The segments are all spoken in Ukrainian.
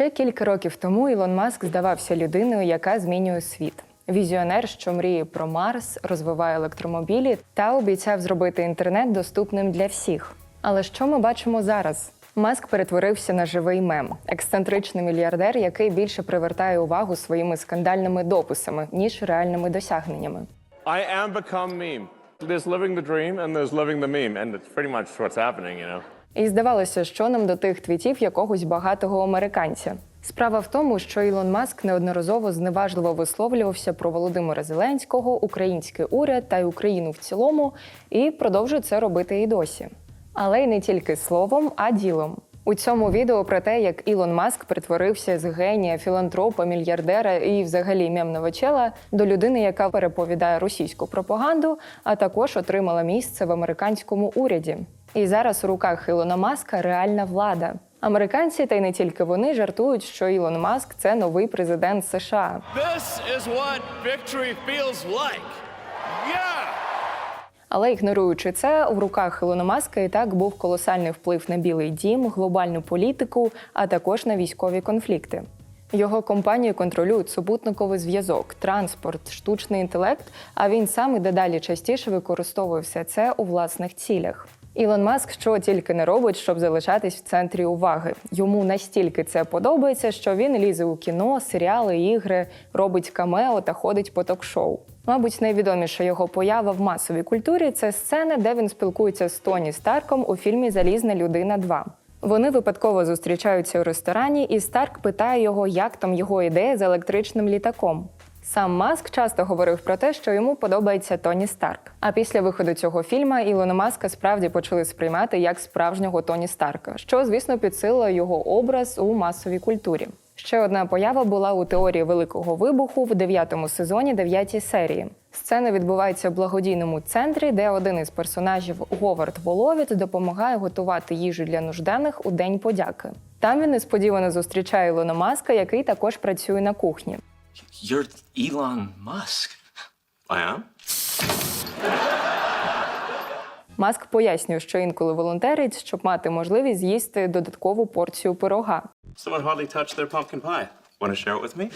Ще кілька років тому Ілон Маск здавався людиною, яка змінює світ. Візіонер, що мріє про Марс, розвиває електромобілі та обіцяв зробити інтернет доступним для всіх. Але що ми бачимо зараз? Маск перетворився на живий мем, ексцентричний мільярдер, який більше привертає увагу своїми скандальними дописами ніж реальними досягненнями. I am become meme. There's living the dream and there's living the meme, and it's pretty much what's happening, you know. І здавалося, що нам до тих твітів якогось багатого американця. Справа в тому, що Ілон Маск неодноразово зневажливо висловлювався про Володимира Зеленського, український уряд та й Україну в цілому, і продовжує це робити і досі. Але й не тільки словом, а ділом. У цьому відео про те, як Ілон Маск перетворився з генія, філантропа, мільярдера і взагалі мемного чела до людини, яка переповідає російську пропаганду, а також отримала місце в американському уряді. І зараз у руках Ілона Маска реальна влада. Американці, та й не тільки вони, жартують, що Ілон Маск це новий президент США. This is what victory feels like. Yeah! Але ігноруючи це, в руках Ілона Маска і так був колосальний вплив на Білий Дім, глобальну політику, а також на військові конфлікти. Його компанії контролюють супутниковий зв'язок, транспорт, штучний інтелект. А він сам і дедалі частіше використовує все це у власних цілях. Ілон Маск що тільки не робить, щоб залишатись в центрі уваги. Йому настільки це подобається, що він лізе у кіно, серіали, ігри, робить камео та ходить по ток-шоу. Мабуть, найвідоміша його поява в масовій культурі це сцена, де він спілкується з Тоні Старком у фільмі Залізна людина 2». Вони випадково зустрічаються у ресторані, і Старк питає його, як там його ідея з електричним літаком. Сам Маск часто говорив про те, що йому подобається Тоні Старк. А після виходу цього фільму Ілона Маска справді почали сприймати як справжнього Тоні Старка, що, звісно, підсилило його образ у масовій культурі. Ще одна поява була у теорії великого вибуху в дев'ятому сезоні, дев'ятій серії. Сцена відбувається в благодійному центрі, де один із персонажів Говард Воловіт допомагає готувати їжу для нужденних у день подяки. Там він несподівано зустрічає Ілона Маска, який також працює на кухні. You're Elon Musk. I am? Маск пояснює, що інколи волонтерить, щоб мати можливість з'їсти додаткову порцію пирога. Someone hardly touched their pumpkin pie. Want to share it with me?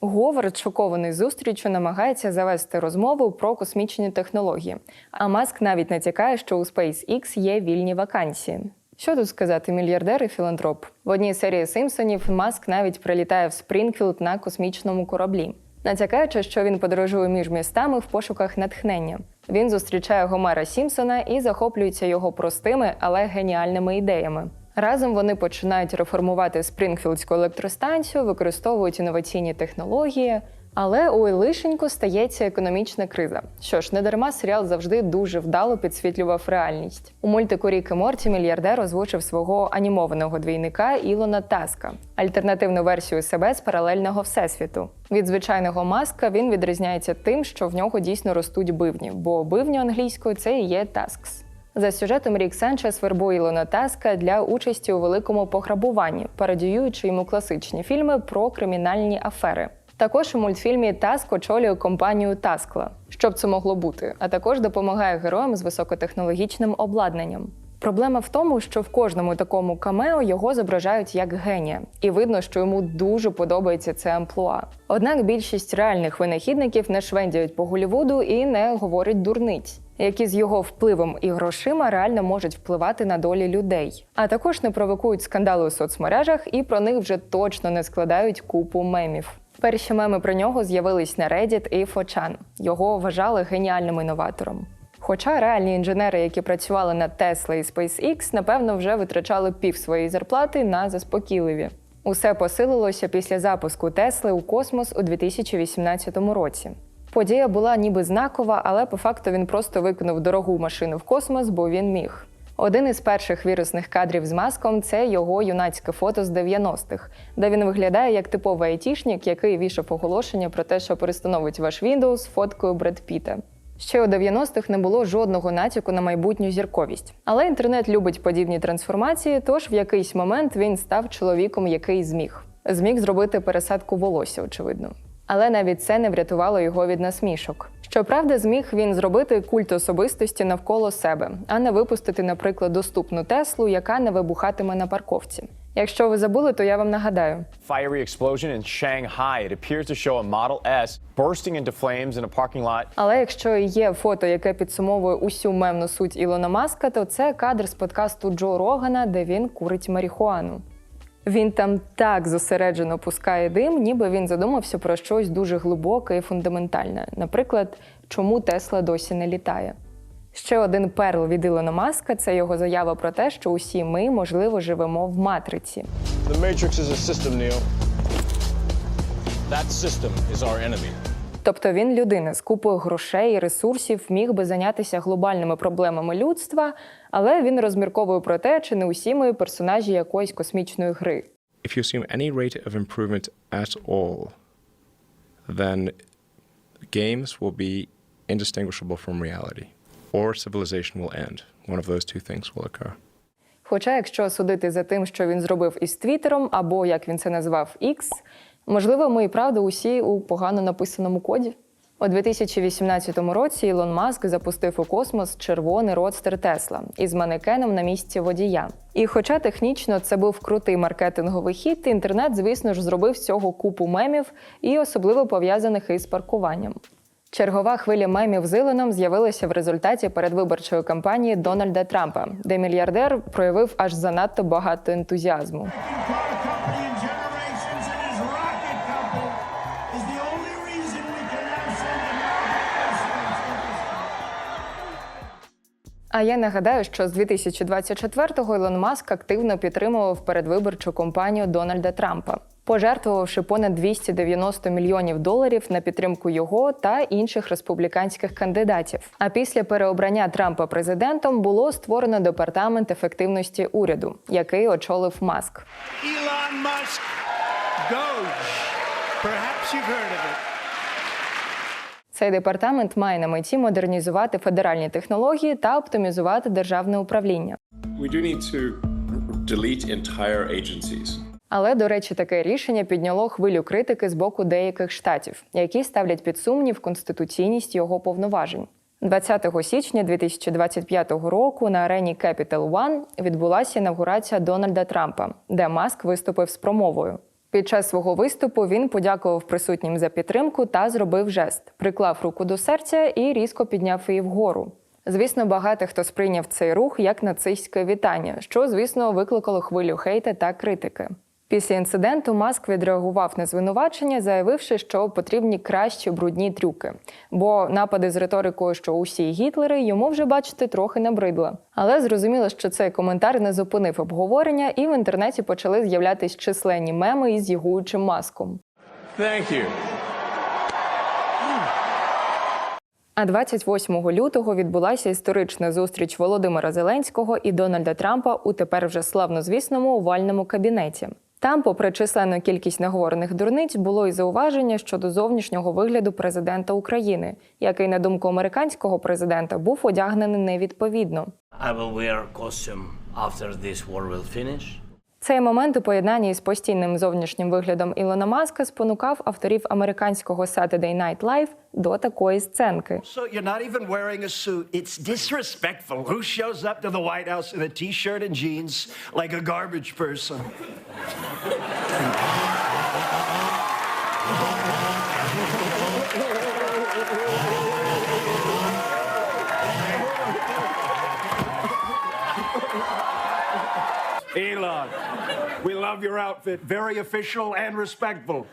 Говард, шокований зустрічю, намагається завести розмову про космічні технології. А Маск навіть натякає, що у SpaceX є вільні вакансії. Що тут сказати, мільярдер і філантроп? В одній серії Симпсонів Маск навіть прилітає в Спрінгфілд на космічному кораблі, натякаючи, що він подорожує між містами в пошуках натхнення. Він зустрічає Гомера Сімпсона і захоплюється його простими, але геніальними ідеями. Разом вони починають реформувати Спрінгфілдську електростанцію, використовують інноваційні технології. Але у лишеньку стається економічна криза. Що ж, недарма серіал завжди дуже вдало підсвітлював реальність. У мультику Рік і Морті мільярдер озвучив свого анімованого двійника Ілона Таска, альтернативну версію себе з паралельного всесвіту. Від звичайного маска він відрізняється тим, що в нього дійсно ростуть бивні, бо бивні англійською це і є таскс. За сюжетом Рік Санчес вербує Ілона Таска для участі у великому пограбуванні, пародіюючи йому класичні фільми про кримінальні афери. Також у мультфільмі Таск очолює компанію Таскла, що б це могло бути, а також допомагає героям з високотехнологічним обладнанням. Проблема в тому, що в кожному такому камео його зображають як генія, і видно, що йому дуже подобається це амплуа. Однак більшість реальних винахідників не швендяють по Голлівуду і не говорять дурниць, які з його впливом і грошима реально можуть впливати на долі людей, а також не провокують скандали у соцмережах і про них вже точно не складають купу мемів. Перші меми про нього з'явились на Reddit і 4chan. Його вважали геніальним інноватором. Хоча реальні інженери, які працювали над Tesla і SpaceX, напевно, вже витрачали пів своєї зарплати на заспокійливі. Усе посилилося після запуску Тесли у космос у 2018 році. Подія була ніби знакова, але по факту він просто викинув дорогу машину в космос, бо він міг. Один із перших вірусних кадрів з маском це його юнацьке фото з 90-х, де він виглядає як типовий айтішник, який вішав оголошення про те, що перестановить ваш Windows з фоткою Бред Піта. Ще у 90-х не було жодного натяку на майбутню зірковість. Але інтернет любить подібні трансформації, тож в якийсь момент він став чоловіком, який зміг. Зміг зробити пересадку волосся, очевидно. Але навіть це не врятувало його від насмішок. Щоправда, зміг він зробити культ особистості навколо себе, а не випустити, наприклад, доступну Теслу, яка не вибухатиме на парковці. Якщо ви забули, то я вам нагадаю. Fiery explosion in Shanghai. It appears to show a Model S bursting into flames in a parking lot Але якщо є фото, яке підсумовує усю мемну суть Ілона Маска, то це кадр з подкасту Джо Рогана, де він курить марихуану. Він там так зосереджено пускає дим, ніби він задумався про щось дуже глибоке і фундаментальне. Наприклад, чому Тесла досі не літає. Ще один перл від Ілона Маска це його заява про те, що усі ми, можливо, живемо в матриці. The Matrix is a system, Neo. That system is our enemy. Тобто він людина з купою грошей і ресурсів міг би зайнятися глобальними проблемами людства, але він розмірковує про те, чи не усі ми персонажі якоїсь космічної гри. if you assume any rate of improvement at all, then games will be indistinguishable from reality, or civilization will end. One of those two things will occur. Хоча, якщо судити за тим, що він зробив із Твіттером, або як він це назвав X, можливо, ми і правда усі у погано написаному коді. У 2018 році Ілон Маск запустив у космос червоний родстер Тесла із манекеном на місці водія. І хоча технічно це був крутий маркетинговий хід, інтернет, звісно ж, зробив цього купу мемів і особливо пов'язаних із паркуванням. Чергова хвиля мемів з Ілоном з'явилася в результаті передвиборчої кампанії Дональда Трампа, де мільярдер проявив аж занадто багато ентузіазму. А я нагадаю, що з 2024-го Ілон Маск активно підтримував передвиборчу кампанію Дональда Трампа, пожертвувавши понад 290 мільйонів доларів на підтримку його та інших республіканських кандидатів. А після переобрання Трампа президентом було створено департамент ефективності уряду, який очолив Маск. Elon Musk. Perhaps you've heard of it. Цей департамент має на меті модернізувати федеральні технології та оптимізувати державне управління. We do need to delete entire agencies. Але, до речі, таке рішення підняло хвилю критики з боку деяких штатів, які ставлять під сумнів конституційність його повноважень. 20 січня 2025 року на арені Capital One відбулася інавгурація Дональда Трампа, де Маск виступив з промовою. Під час свого виступу він подякував присутнім за підтримку та зробив жест, приклав руку до серця і різко підняв її вгору. Звісно, багато хто сприйняв цей рух як нацистське вітання, що, звісно, викликало хвилю хейта та критики. Після інциденту Маск відреагував на звинувачення, заявивши, що потрібні кращі брудні трюки. Бо напади з риторикою, що усі гітлери, йому вже бачити трохи набридла. Але зрозуміло, що цей коментар не зупинив обговорення, і в інтернеті почали з'являтись численні меми із ягуючим маском. Thank you. А 28 лютого відбулася історична зустріч Володимира Зеленського і Дональда Трампа у тепер вже славнозвісному овальному кабінеті. Там, попри численну кількість наговорених дурниць, було і зауваження щодо зовнішнього вигляду президента України, який, на думку американського президента, був одягнений невідповідно. I will wear costume after this war will finish. Цей момент у поєднанні із постійним зовнішнім виглядом Ілона Маска спонукав авторів американського Saturday Night Live до такої сценки. So you're not even wearing a suit. It's disrespectful. Who shows up to the White House in a t-shirt and jeans like a garbage person? Elon, we love your outfit. Very official and respectful.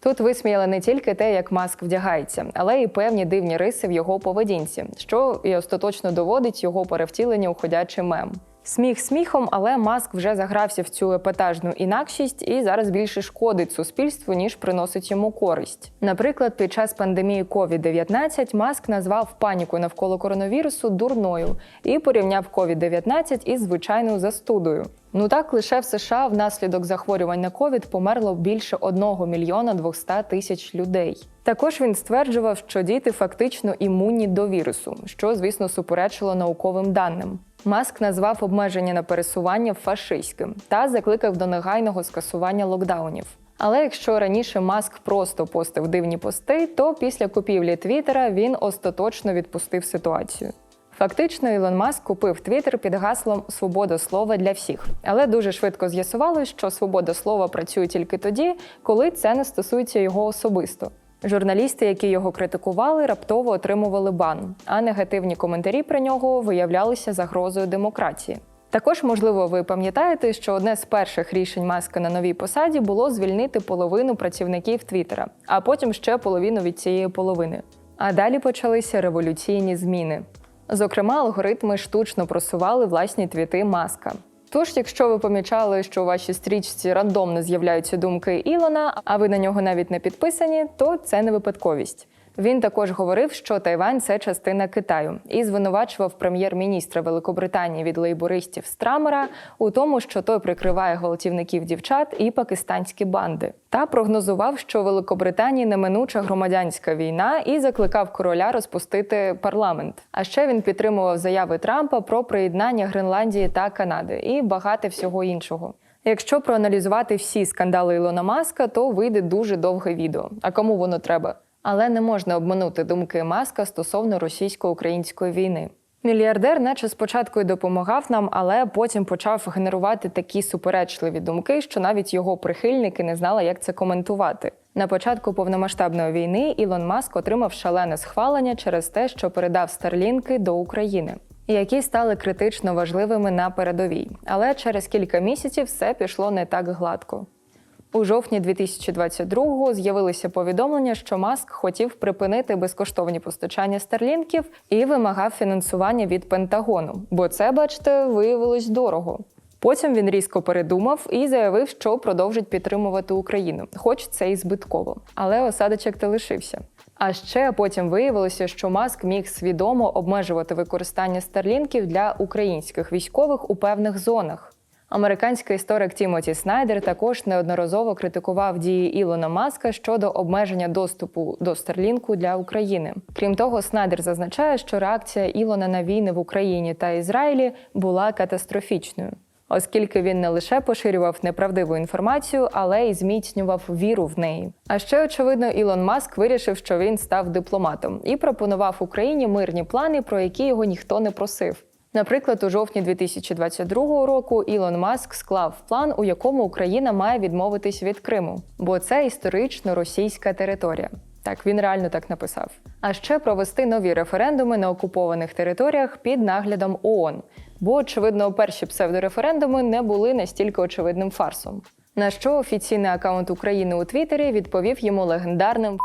Тут висміяли не тільки те, як маск вдягається, але й певні дивні риси в його поведінці, що і остаточно доводить його перевтілення у ходячий мем. Сміх сміхом, але маск вже загрався в цю епатажну інакшість і зараз більше шкодить суспільству, ніж приносить йому користь. Наприклад, під час пандемії COVID-19 маск назвав паніку навколо коронавірусу дурною і порівняв COVID-19 із звичайною застудою. Ну так лише в США внаслідок захворювань на ковід померло більше 1 мільйона 200 тисяч людей. Також він стверджував, що діти фактично імунні до вірусу, що, звісно, суперечило науковим даним. Маск назвав обмеження на пересування фашистським та закликав до негайного скасування локдаунів. Але якщо раніше Маск просто постив дивні пости, то після купівлі Твіттера він остаточно відпустив ситуацію. Фактично, Ілон Маск купив Твіттер під гаслом Свобода слова для всіх, але дуже швидко з'ясувалось, що свобода слова працює тільки тоді, коли це не стосується його особисто. Журналісти, які його критикували, раптово отримували бан, а негативні коментарі про нього виявлялися загрозою демократії. Також, можливо, ви пам'ятаєте, що одне з перших рішень маска на новій посаді було звільнити половину працівників Твіттера, а потім ще половину від цієї половини. А далі почалися революційні зміни. Зокрема, алгоритми штучно просували власні твіти маска. Тож, якщо ви помічали, що у вашій стрічці рандомно з'являються думки Ілона, а ви на нього навіть не підписані, то це не випадковість. Він також говорив, що Тайвань це частина Китаю, і звинувачував прем'єр-міністра Великобританії від лейбористів Страмера у тому, що той прикриває гвалтівників дівчат і пакистанські банди, та прогнозував, що Великобританії неминуча громадянська війна і закликав короля розпустити парламент. А ще він підтримував заяви Трампа про приєднання Гренландії та Канади і багато всього іншого. Якщо проаналізувати всі скандали Ілона Маска, то вийде дуже довге відео. А кому воно треба? Але не можна обминути думки Маска стосовно російсько-української війни. Мільярдер, наче спочатку й допомагав нам, але потім почав генерувати такі суперечливі думки, що навіть його прихильники не знали, як це коментувати. На початку повномасштабної війни Ілон Маск отримав шалене схвалення через те, що передав старлінки до України, які стали критично важливими на передовій. Але через кілька місяців все пішло не так гладко. У жовтні 2022-го з'явилися повідомлення, що Маск хотів припинити безкоштовні постачання старлінків і вимагав фінансування від Пентагону, бо це, бачите, виявилось дорого. Потім він різко передумав і заявив, що продовжить підтримувати Україну, хоч це і збитково. Але осадочок та лишився. А ще потім виявилося, що Маск міг свідомо обмежувати використання старлінків для українських військових у певних зонах. Американський історик Тімоті Снайдер також неодноразово критикував дії Ілона Маска щодо обмеження доступу до Старлінку для України. Крім того, Снайдер зазначає, що реакція Ілона на війни в Україні та Ізраїлі була катастрофічною, оскільки він не лише поширював неправдиву інформацію, але й зміцнював віру в неї. А ще очевидно, Ілон Маск вирішив, що він став дипломатом і пропонував Україні мирні плани, про які його ніхто не просив. Наприклад, у жовтні 2022 року Ілон Маск склав план, у якому Україна має відмовитись від Криму, бо це історично російська територія. Так, він реально так написав. А ще провести нові референдуми на окупованих територіях під наглядом ООН, бо, очевидно, перші псевдореферендуми не були настільки очевидним фарсом. На що офіційний аккаунт України у Твіттері відповів йому легендарним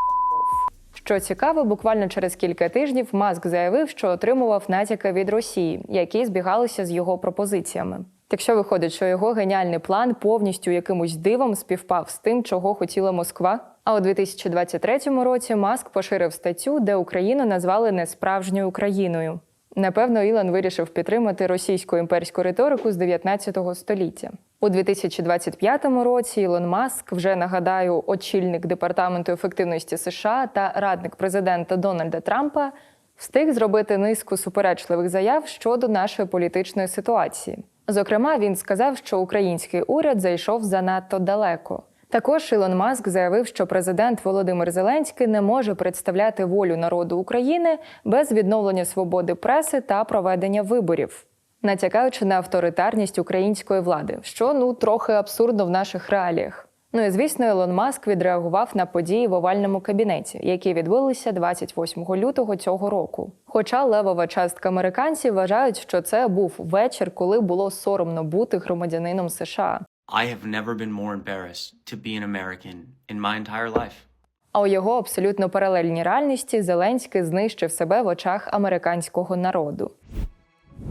що цікаво, буквально через кілька тижнів Маск заявив, що отримував натяки від Росії, які збігалися з його пропозиціями. Так що виходить, що його геніальний план повністю якимось дивом співпав з тим, чого хотіла Москва. А у 2023 році Маск поширив статтю, де Україну назвали несправжньою Україною. Напевно, Ілон вирішив підтримати російську імперську риторику з 19 століття. У 2025 році Ілон Маск, вже нагадаю, очільник департаменту ефективності США та радник президента Дональда Трампа, встиг зробити низку суперечливих заяв щодо нашої політичної ситуації. Зокрема, він сказав, що український уряд зайшов занадто далеко. Також Ілон Маск заявив, що президент Володимир Зеленський не може представляти волю народу України без відновлення свободи преси та проведення виборів, натякаючи на авторитарність української влади, що ну трохи абсурдно в наших реаліях. Ну і звісно, Ілон Маск відреагував на події в овальному кабінеті, які відбулися 28 лютого цього року. Хоча левова частка американців вважають, що це був вечір, коли було соромно бути громадянином США. I have never been more embarrassed to be an American in my entire life. А у його абсолютно паралельній реальності Зеленський знищив себе в очах американського народу.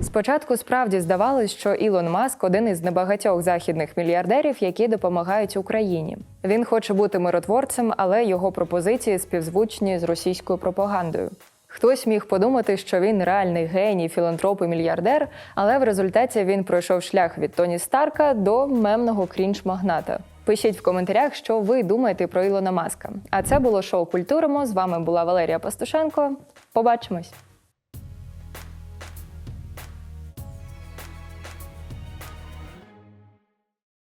Спочатку справді здавалось, що Ілон Маск один із небагатьох західних мільярдерів, які допомагають Україні. Він хоче бути миротворцем, але його пропозиції співзвучні з російською пропагандою. Хтось міг подумати, що він реальний геній, філантроп і мільярдер, але в результаті він пройшов шлях від Тоні Старка до мемного крінж-магната. Пишіть в коментарях, що ви думаєте про Ілона Маска. А це було шоу Культуримо. З вами була Валерія Пастушенко. Побачимось.